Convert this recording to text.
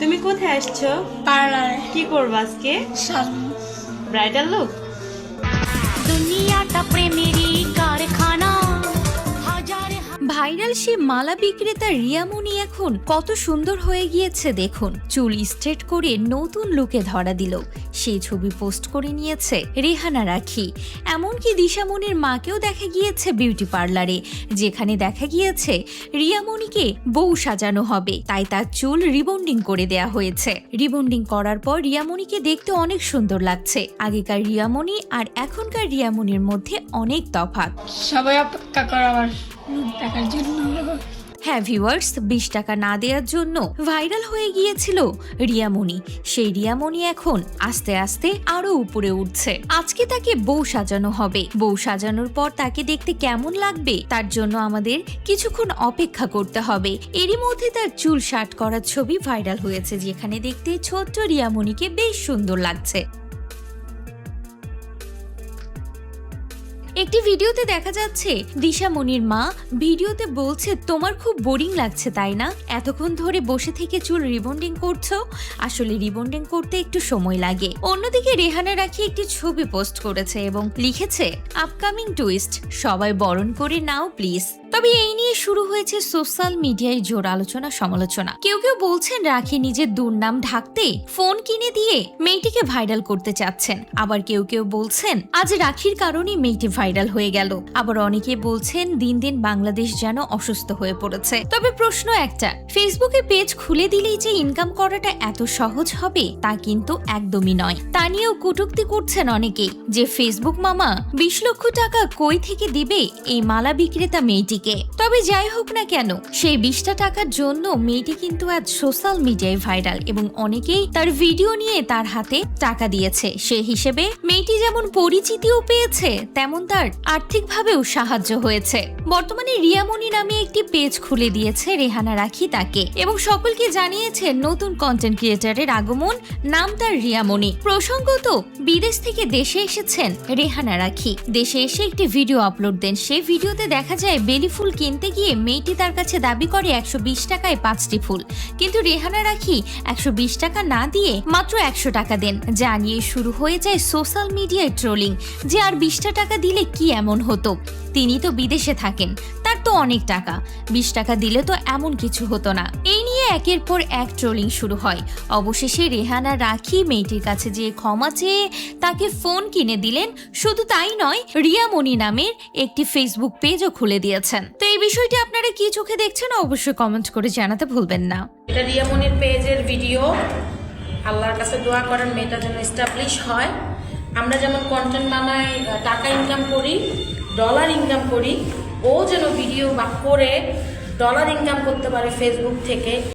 তুমি কোথায় আসছো? পার্লারে কি করব আজকে? ব্রাইডাল লুক দুনিয়াটা প্রেমেরই ভাইরাল সে মালা বিক্রেতা রিয়ামণি এখন কত সুন্দর হয়ে গিয়েছে দেখুন। চুল স্ট্রেট করে নতুন লুকে ধরা দিল। সেই ছবি পোস্ট করে নিয়েছে রেহানা রাখি। এমনকি দিশামণির মাকেও দেখা গিয়েছে বিউটি পার্লারে যেখানে দেখা গিয়েছে রিয়ামণিকে বউ সাজানো হবে। তাই তার চুল রিবন্ডিং করে দেয়া হয়েছে। রিবন্ডিং করার পর রিয়ামণিকে দেখতে অনেক সুন্দর লাগছে। আগেকার রিয়ামণি আর এখনকার রিয়ামণির মধ্যে অনেক তফাৎ। সবাই অপেক্ষা করে হ্যাঁ ভিউয়ার্স বিশ টাকা না দেওয়ার জন্য ভাইরাল হয়ে গিয়েছিল রিয়ামণি। সেই রিয়ামণি এখন আস্তে আস্তে আরও উপরে উঠছে। আজকে তাকে বউ সাজানো হবে। বউ সাজানোর পর তাকে দেখতে কেমন লাগবে তার জন্য আমাদের কিছুক্ষণ অপেক্ষা করতে হবে। এরই মধ্যে তার চুল শার্ট করার ছবি ভাইরাল হয়েছে, যেখানে দেখতে ছোট্ট রিয়ামণিকে বেশ সুন্দর লাগছে। একটি ভিডিওতে দেখা যাচ্ছে, দিশা মনির মা ভিডিওতে বলছে, তোমার খুব বোরিং লাগছে, তাই না? এতক্ষণ ধরে বসে থেকে চুল রিবন্ডিং করছ? আসলে রিবন্ডিং করতে একটু সময় লাগে। অন্যদিকে রেহানা রাখি একটি ছবি পোস্ট করেছে এবং লিখেছে আপকামিং টুইস্ট সবাই বরণ করে নাও প্লিজ তবে এই নিয়ে শুরু হয়েছে সোশ্যাল মিডিয়ায় জোর আলোচনা সমালোচনা। কেউ কেউ বলছেন রাখি নিজের দুর্নাম ঢাকতে ফোন কিনে দিয়ে মেয়েটিকে ভাইরাল করতে চাচ্ছেন। আবার কেউ কেউ বলছেন, আজ রাখির কারণেই মেয়েটি ভাইরাল হয়ে গেল। আবার অনেকে বলছেন, দিন দিন বাংলাদেশ যেন অসুস্থ হয়ে পড়েছে। তবে প্রশ্ন একটা, ফেসবুকে পেজ খুলে দিলেই যে ইনকাম করাটা এত সহজ হবে তা কিন্তু একদমই নয়। তা নিয়েও কটূক্তি করছেন অনেকেই যে ফেসবুক মামা, বিশ লক্ষ টাকা কই থেকে দিবে? এই মালা বিক্রেতা মেয়েটিকে। তবে যাই হোক না কেন, সেই বিশটা টাকার জন্য মেয়েটি কিন্তু আজ সোশ্যাল মিডিয়ায় ভাইরাল এবং অনেকেই তার ভিডিও নিয়ে তার হাতে টাকা দিয়েছে। সে হিসেবে মেয়েটি যেমন পরিচিতিও পেয়েছে, তেমন তার আর্থিকভাবেও সাহায্য হয়েছে। বর্তমানে রিয়ামণি নামে একটি পেজ খুলে দিয়েছে রেহানা রাখি তাকে এবং সকলকে জানিয়েছে নতুন কন্টেন্ট ক্রিয়েটারের আগমন, নাম তার রিয়ামণি। প্রসঙ্গত, বিদেশ থেকে দেশে এসেছেন রেহানা রাখি। দেশে এসে একটি ভিডিও আপলোড দেন। সেই ভিডিওতে দেখা যায় বেলি ফুল কিনতে গিয়ে মেয়েটি তার কাছে দাবি করে একশো বিশ টাকায় পাঁচটি ফুল। কিন্তু রেহানা রাখি একশো বিশ টাকা না দিয়ে মাত্র একশো টাকা দেন। যা নিয়ে শুরু হয়ে যায় সোশ্যাল মিডিয়ায় ট্রোলিং, যে আর বিশটা টাকা দিলে কি এমন হতো? তিনি তো বিদেশে থাকেন, তার তো অনেক টাকা। বিশ টাকা দিলে তো এমন কিছু হতো না। এই একের পর এক ট্রোলিং শুরু হয়। অবশেষে রেহানা রাখি মেয়েটির কাছে যে ক্ষমা চেয়ে তাকে ফোন কিনে দিলেন। শুধু তাই নয়, রিয়ামণি নামের একটি ফেসবুক পেজও খুলে দিয়েছেন। তো এই বিষয়টি আপনারা কি চোখে দেখছেন অবশ্যই কমেন্ট করে জানাতে ভুলবেন না। এটা রিয়ামনির পেজের ভিডিও আল্লাহর কাছে দোয়া করেন মেয়েটা যেন এস্টাবলিশ হয়। আমরা যেমন কন্টেন্ট বানাই টাকা ইনকাম করি ডলার ইনকাম করি, ও যেন ভিডিও বা করে ডলার ইনকাম করতে পারে ফেসবুক থেকে।